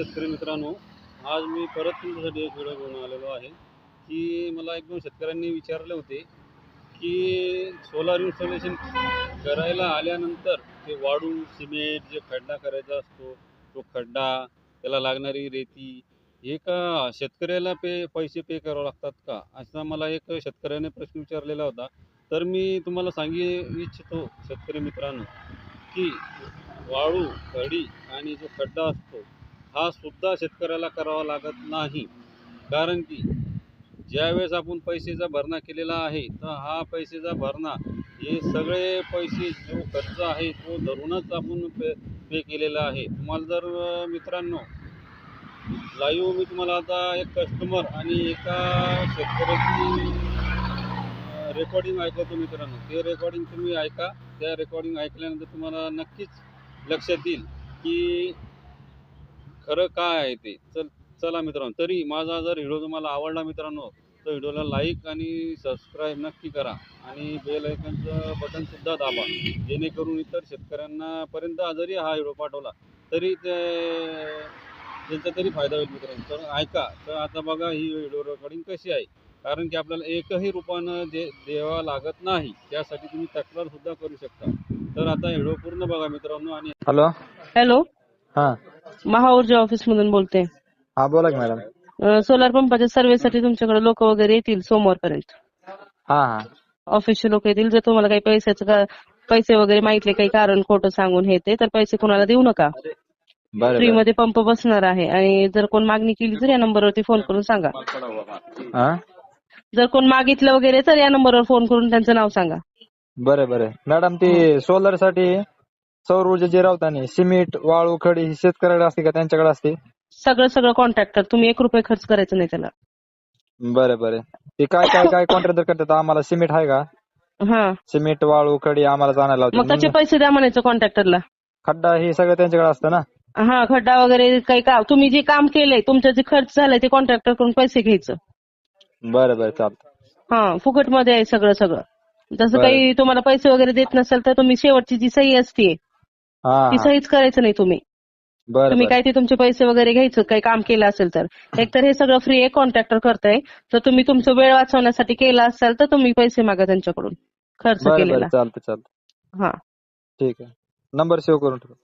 शेतकरी मित्रांनो आज मी परत तुमच्यासाठी एक व्हिडिओ घेऊन आलेलो आहे. की मला एक दोन शेतकऱ्यांनी विचारले होते की सोलार इन्स्टॉलेशन करायला आल्यानंतर ते वाळू सिमेंट जे खड्डा करायचा असतो तो खड्डा त्याला लागणारी रेती हे का शेतकऱ्याला पे पैसे पे करावे लागतात का? असा मला एक शेतकऱ्याने प्रश्न विचारलेला होता. तर मी तुम्हाला सांगी इच्छितो शेतकरी मित्रांनो की वाळू खडी आणि जो खड्डा असतो हा सुद्धा शेतकऱ्याला करावा लागत नाही. कारण की ज्यावेळेस आपण पैसेचा भरणा केलेला आहे तर हा पैसेचा भरणा हे सगळे पैसे जो खर्च आहे तो धरूनच आपण पे पे केलेला आहे. तुम्हाला जर मित्रांनो लाईव्ह मी तुम्हाला आता एक कस्टमर आणि एका शेतकऱ्याची रेकॉर्डिंग ऐकवतो मित्रांनो. ते रेकॉर्डिंग तुम्ही ऐका. त्या रेकॉर्डिंग ऐकल्यानंतर तुम्हाला नक्कीच लक्षात येईल की खरं काय आहे ते? चल चला मित्रांनो तरी माझा जर व्हिडिओ तुम्हाला आवडला मित्रांनो तर व्हिडिओला लाईक आणि सबस्क्राईब नक्की करा आणि बेल आयकनचं बटनसुद्धा दाबा जेणेकरून इतर शेतकऱ्यांना पर्यंत जरी हा व्हिडिओ पाठवला तरी ते त्यांचा तरी फायदा होईल मित्रांनो. तर ऐका तर आता बघा ही व्हिडिओ रेकॉर्डिंग कशी आहे. कारण की आपल्याला एकही रुपयानं दे द्यावा लागत नाही त्यासाठी तुम्ही तक्रार सुद्धा करू शकता. तर आता व्हिडिओ पूर्ण बघा मित्रांनो आणि हॅलो हॅलो हा. महाऊर्जा ऑफिस मधून बोलते. हा बोला की मॅडम सोलार पंपाच्या सर्व्हेसाठी तुमच्याकडे लोक वगैरे येतील सोमवारपर्यंत. हा हा. ऑफिसचे लोक येतील. जर तुम्हाला काही पैशाचं का पैसे वगैरे माहितले काही कारण खोटं सांगून हे ते तर पैसे कोणाला देऊ नका. फ्री बरं. मध्ये पंप बसणार आहे. आणि जर कोण मागणी केली तर या नंबरवरती फोन करून सांगा. हा? जर कोण मागितलं वगैरे तर या नंबरवर फोन करून त्यांचं नाव सांगा. बरं बरं. मॅडम ती सोलरसाठी सौर ऊर्जा जी राहतानी सिमेंट वाळू खडी ही शेतकऱ्याकडे असते का? त्यांच्याकडे असते सगळं सगळं कॉन्ट्रॅक्टर तुम्ही एक रुपये खर्च करायचं नाही त्याला. बरं बरं. ते काय काय काय कॉन्ट्रॅक्टर करतात? आम्हाला सिमेंट आहे का? हा. सिमेंट वाळू खडी आम्हाला आणायला मग त्याचे लावते पैसे द्या म्हणायचं कॉन्ट्रॅक्टरला खड्डा हे सगळं त्यांच्याकडे असतं ना? हा खड्डा वगैरे काही का तुम्ही जे काम केलंय तुमचं जे खर्च झालाय ते कॉन्ट्रॅक्टरकडून पैसे घ्यायचं. बरं बरं चालतं हा फुकटमध्ये आहे सगळं सगळं. जसं बरं. काही तुम्हाला पैसे वगैरे देत नसेल तर तुम्ही शेवटची जी सही असते ती. सहीच करायचं नाही तुम्ही. तुम्ही काय ते तुमचे पैसे वगैरे घ्यायचं काही काम केलं असेल तर. एकतर हे सगळं फ्री आहे कॉन्ट्रॅक्टर करताय. तर तुम्ही तुमचं वेळ वाचवण्यासाठी केलं असाल तर तुम्ही पैसे मागा त्यांच्याकडून. खर्च केलेला बरं. चालतं चालतं हा. ठीक आहे. नंबर सेव्ह करून ठेवा.